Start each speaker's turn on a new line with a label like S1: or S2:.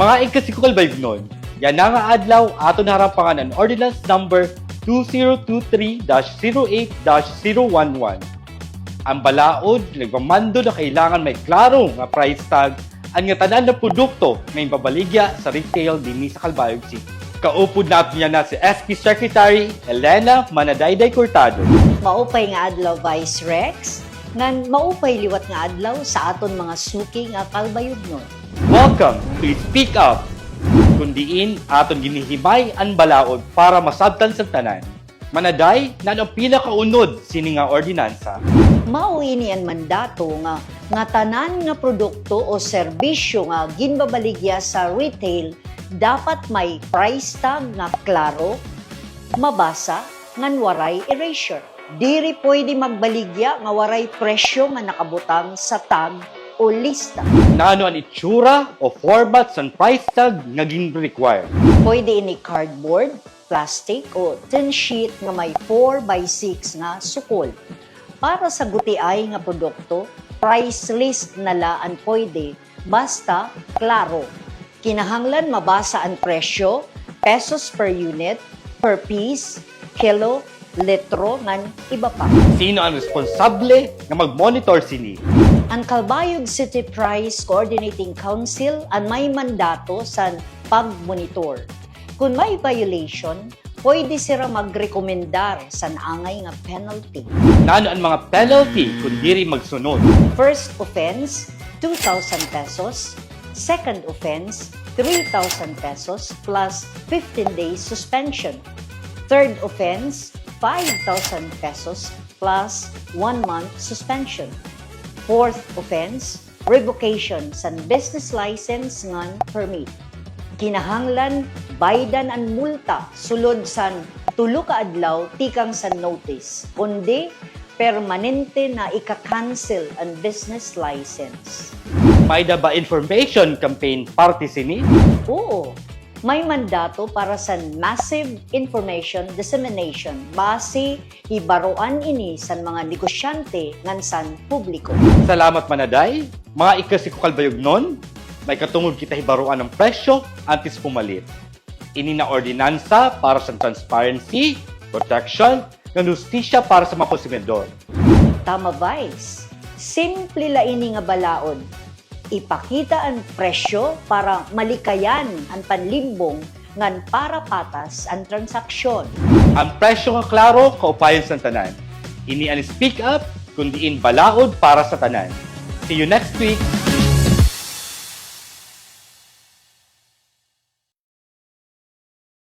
S1: Mga ikasikukal ba nun? Yan na nga adlaw ato na harapangan ang Ordinance Number 2023-08-011. Ang balaod, nagmamando na kailangan may klaro nga price tag ang nga tanan na produkto nga babaligya sa retail dinhi sa Calbayog City. Kaupod natin niya na si SP Secretary Elena Manadayday Cortado.
S2: Maupay nga adlaw Vice Rex, ngan maupay liwat nga adlaw sa aton mga suki nga kalbayognon.
S1: Welcome to Speak Up! Kundiin aton ginihimay ang balaod para masabtan sa tanan. Manaday na ang pinakaunod sini nga ordinansa.
S2: Mao ini ang mandato nga nga tanan nga produkto o serbisyo nga ginbabaligya sa retail dapat may price tag nga klaro, mabasa, ngan waray erasure. Diri pwede magbaligya nga waray presyo nga nakabutang sa tag o lista.
S1: Naano ang itsura o format sa price tag nga gin-require.
S2: Pwede ini cardboard, plastic o tin sheet nga may 4 by 6 nga sukol. Para sa gutiay nga produkto, price list nalaan pwede basta klaro. Kinahanglan mabasa ang presyo, pesos per unit, per piece, kilo, litro, ngan iba pa.
S1: Sino ang responsable nga mag-monitor sini?
S2: Ang Calbayog City Price Coordinating Council ang may mandato sa pag-monitor. Kung may violation, pwede sila magrekomendar sa naangay nga penalty.
S1: Naano ang mga penalty kung diri magsunod?
S2: First offense, 2,000 pesos. Second offense, 3,000 pesos plus 15 days suspension. Third offense, 5,000 pesos plus 1 month suspension. Fourth offense, revocation sa business license ngan permit. Kinahanglan baydan ang multa sulod san tulo ka adlaw tikang sa notice kundi permanente na ika-cancel ang business license.
S1: May da ba information campaign party sini?
S2: Oo, may mandato para sa massive information dissemination base ibaroan ini sa mga negosyante ngan san publiko.
S1: Salamat manaday. Mga ikasikukal bayog nun, may katungod kita hibaruan ng presyo antes pumalit. Ini na ordinansa para sa transparency, protection, ng justisya para sa mga konsumidor.
S2: Tama Vice. Simple la ini nga balaod. Ipakita ang presyo para malikayan ang panlimbong ngan para patas ang transaksyon.
S1: Ang presyo nga klaro, kaupayan sa tanan. Ini ang speak up, kundi in balaod para sa tanan. See you next week.